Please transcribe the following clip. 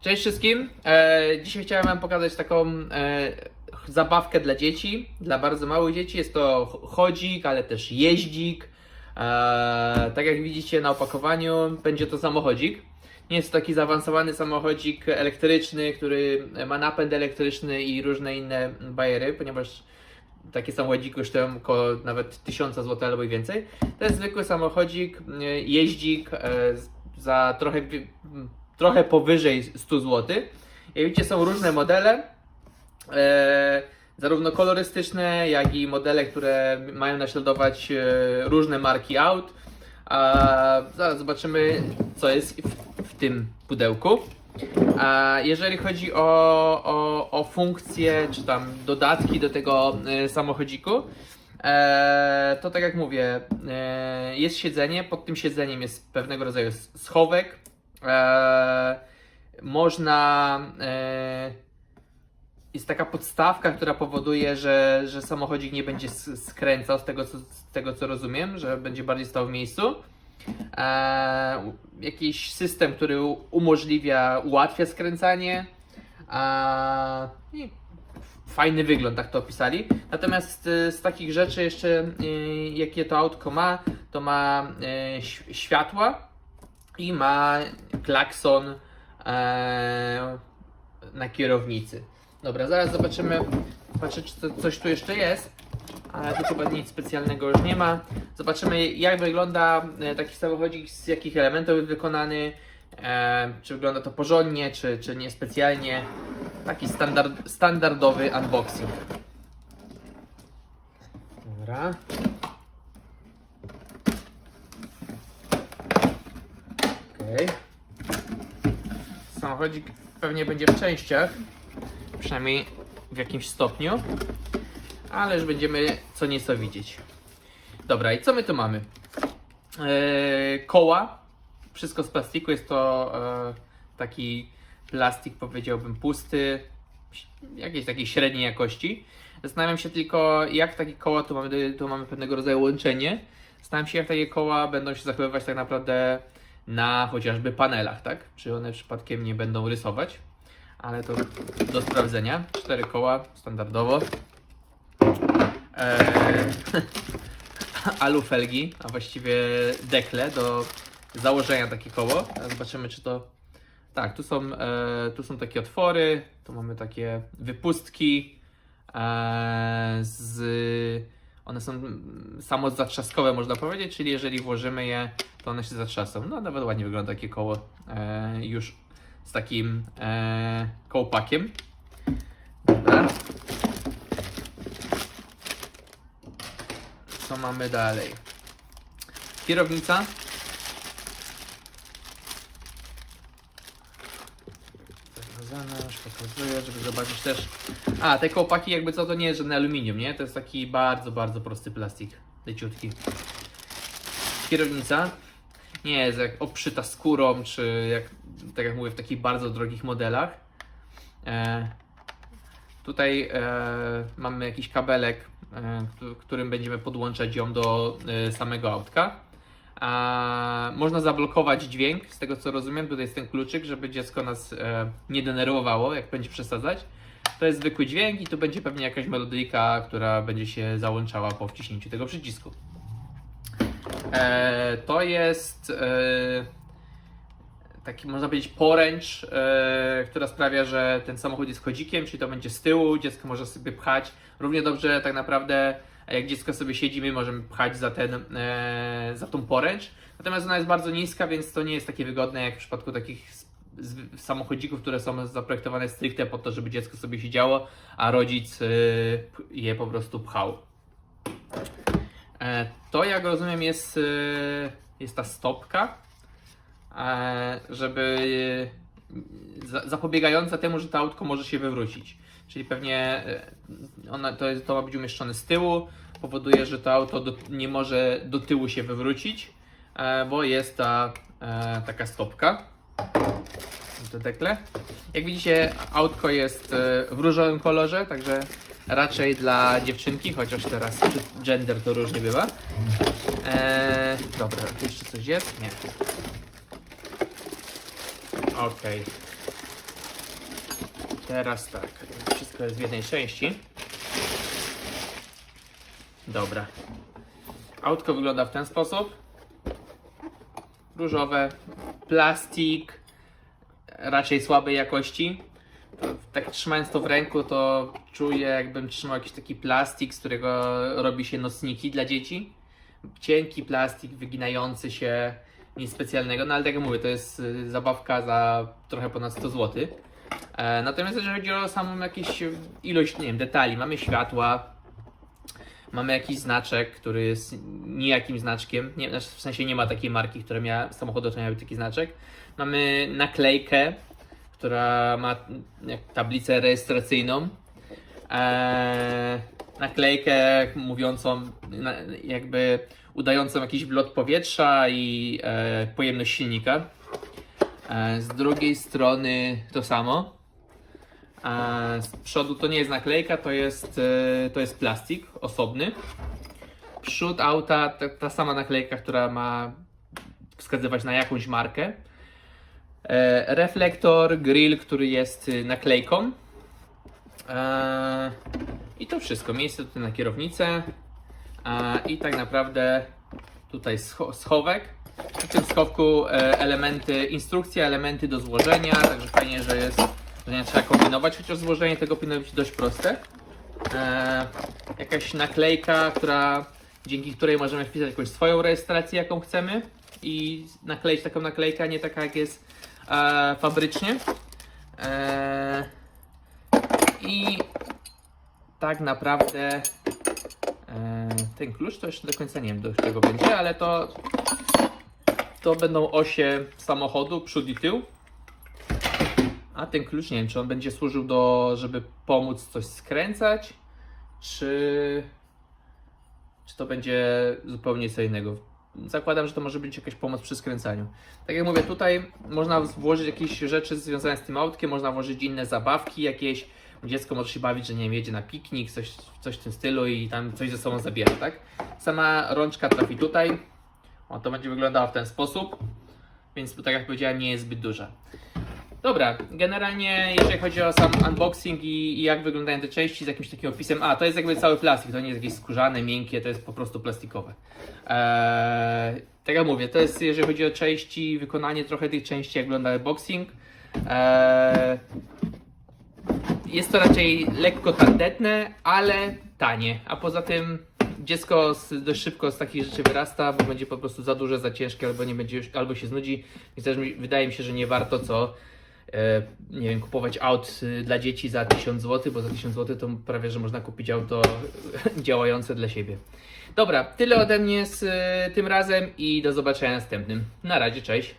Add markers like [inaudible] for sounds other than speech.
Cześć wszystkim. E, dzisiaj chciałem Wam pokazać taką e, zabawkę dla dzieci, dla bardzo małych dzieci. Jest to ch- chodzik, ale też jeździk. E, tak jak widzicie na opakowaniu, będzie to samochodzik. Nie jest to taki zaawansowany samochodzik elektryczny, który ma napęd elektryczny i różne inne bajery, ponieważ takie samochodziki kosztują około nawet 1000 zł albo i więcej. To jest zwykły samochodzik, e, jeździk e, za trochę, trochę powyżej 100 zł. Jak widzicie są różne modele, e, zarówno kolorystyczne, jak i modele, które mają naśladować e, różne marki aut. Zaraz zobaczymy, co jest w, w tym pudełku. A jeżeli chodzi o, o, o funkcje, czy tam dodatki do tego e, samochodziku, e, to tak jak mówię, e, jest siedzenie, pod tym siedzeniem jest pewnego rodzaju schowek. E, można. E, jest taka podstawka, która powoduje, że, że samochodzik nie będzie skręcał z tego, co, z tego, co rozumiem, że będzie bardziej stał w miejscu. E, jakiś system, który umożliwia, ułatwia skręcanie. I fajny wygląd, tak to opisali. Natomiast z takich rzeczy jeszcze, jakie to autko ma, to ma światła i ma klakson e, na kierownicy. Dobra, zaraz zobaczymy, patrzę czy to, coś tu jeszcze jest, ale tu chyba nic specjalnego już nie ma. Zobaczymy jak wygląda e, taki samochodzik, z jakich elementów jest wykonany, e, czy wygląda to porządnie, czy, czy niespecjalnie. Taki standard, standardowy unboxing. Dobra. Okej. Samochodzik pewnie będzie w częściach, przynajmniej w jakimś stopniu, ale już będziemy co nieco widzieć. Dobra, i co my tu mamy? Eee, koła, wszystko z plastiku, jest to e, taki plastik, powiedziałbym, pusty, jakiejś takiej średniej jakości. Zastanawiam się tylko, jak takie koła, tu mamy, tu mamy pewnego rodzaju łączenie. Zastanawiam się, jak takie koła będą się zachowywać tak naprawdę na chociażby panelach, tak? Czy one przypadkiem nie będą rysować? Ale to do sprawdzenia. Cztery koła, standardowo. [laughs] Eee, alufelgi, a właściwie dekle do założenia takie koło. Zobaczymy, czy to. Tak, tu są, e, tu są takie otwory, tu mamy takie wypustki. E, z, one są mm, samozatrzaskowe, można powiedzieć, czyli jeżeli włożymy je, to one się zatrzasą. No, nawet ładnie wygląda takie koło e, już z takim e, kołpakiem. Dobra. Co mamy dalej? Kierownica. Już pokazuję, żeby zobaczyć też. A, te kołpaki jakby co to nie jest żadne aluminium, nie? To jest taki bardzo, bardzo prosty plastik. Leciutki. Kierownica. Nie jest jak obszyta skórą, czy jak, tak jak mówię, w takich bardzo drogich modelach. E, Tutaj e, mamy jakiś kabelek, e, któ- którym będziemy podłączać ją do e, samego autka. Można zablokować dźwięk, z tego co rozumiem. Tutaj jest ten kluczyk, żeby dziecko nas e, nie denerwowało, jak będzie przesadzać. To jest zwykły dźwięk i tu będzie pewnie jakaś melodyjka, która będzie się załączała po wciśnięciu tego przycisku. E, to jest e, taki, można powiedzieć, poręcz, która sprawia, że ten samochód jest chodzikiem, czyli to będzie z tyłu, dziecko może sobie pchać. Równie dobrze tak naprawdę, jak dziecko sobie siedzi, my możemy pchać za, ten, e, za tą poręcz. Natomiast ona jest bardzo niska, więc to nie jest takie wygodne jak w przypadku takich samochodzików, które są zaprojektowane stricte po to, żeby dziecko sobie siedziało, a rodzic e, je po prostu pchał. E, To jak rozumiem jest, jest ta stopka, żeby za- zapobiegająca temu, że to autko może się wywrócić. Czyli pewnie e, ona, to, jest, to ma być umieszczone z tyłu, powoduje, że to auto do, nie może do tyłu się wywrócić, e, bo jest ta e, taka stopka. To dekle. Jak widzicie, autko jest w różowym kolorze, także raczej dla dziewczynki, chociaż teraz gender to różnie bywa. Dobra, tu jeszcze coś jest? Nie. Okej. teraz tak, wszystko jest w jednej części. Dobra. Autko wygląda w ten sposób. Różowe, plastik, raczej słabej jakości. Tak trzymając to w ręku, to czuję jakbym trzymał jakiś taki plastik, z którego robi się nocniki dla dzieci. Cienki plastik, wyginający się, nic specjalnego, no ale tak jak mówię, to jest y, zabawka za trochę ponad 100 zł. E, natomiast jeżeli chodzi o samą jakąś ilość, nie wiem, detali, mamy światła, mamy jakiś znaczek, który jest nijakim znaczkiem, nie, znaczy w sensie nie ma takiej marki, która miała, samochodu, która miała taki znaczek. Mamy naklejkę, która ma tablicę rejestracyjną. Eee, naklejkę mówiącą, jakby udającą jakiś wlot powietrza i e, pojemność silnika. E, z drugiej strony to samo. E, z przodu to nie jest naklejka, to jest, e, to jest plastik osobny. Przód auta ta, ta sama naklejka, która ma wskazywać na jakąś markę. Reflektor, grill, który jest naklejką. I to wszystko. Miejsce tutaj na kierownicę. I tak naprawdę tutaj scho- schowek. W tym schowku e, elementy, instrukcja, elementy do złożenia. Także fajnie, że jest, że nie trzeba kombinować, chociaż złożenie tego powinno być dość proste. E, jakaś naklejka, która, dzięki której możemy wpisać jakąś swoją rejestrację, jaką chcemy i nakleić taką naklejkę, nie taka jak jest e, fabrycznie. E, I tak naprawdę e, ten klucz to jeszcze do końca nie wiem do czego będzie, ale to to będą osie samochodu, przód i tył. A ten klucz nie wiem, czy on będzie służył do, żeby pomóc coś skręcać, czy, czy to będzie zupełnie co innego. Zakładam, że to może być jakaś pomoc przy skręcaniu. Tak jak mówię, tutaj można włożyć jakieś rzeczy związane z tym autkiem, można włożyć inne zabawki jakieś. Dziecko może się bawić, że nie wiem, jedzie na piknik, coś, coś w tym stylu i tam coś ze sobą zabiera, tak? Sama rączka trafi tutaj. O, to będzie wyglądało w ten sposób. Więc tak jak powiedziałem, nie jest zbyt duża. Dobra, generalnie jeżeli chodzi o sam unboxing i, i jak wyglądają te części z jakimś takim opisem, a to jest jakby cały plastik, to nie jest jakieś skórzane, miękkie, to jest po prostu plastikowe. Eee, tak jak mówię, to jest jeżeli chodzi o części, wykonanie trochę tych części, jak wygląda unboxing. Eee, jest to raczej lekko tandetne, ale tanie, a poza tym dziecko z, dość szybko z takich rzeczy wyrasta, bo będzie po prostu za duże, za ciężkie, albo nie będzie już, albo się znudzi. Więc też mi, wydaje mi się, że nie warto co e, nie wiem, kupować aut y, dla dzieci za 1000 zł, bo za 1000 zł to prawie, że można kupić auto [laughs] działające dla siebie. Dobra, tyle ode mnie z y, tym razem i do zobaczenia następnym. Na razie, cześć.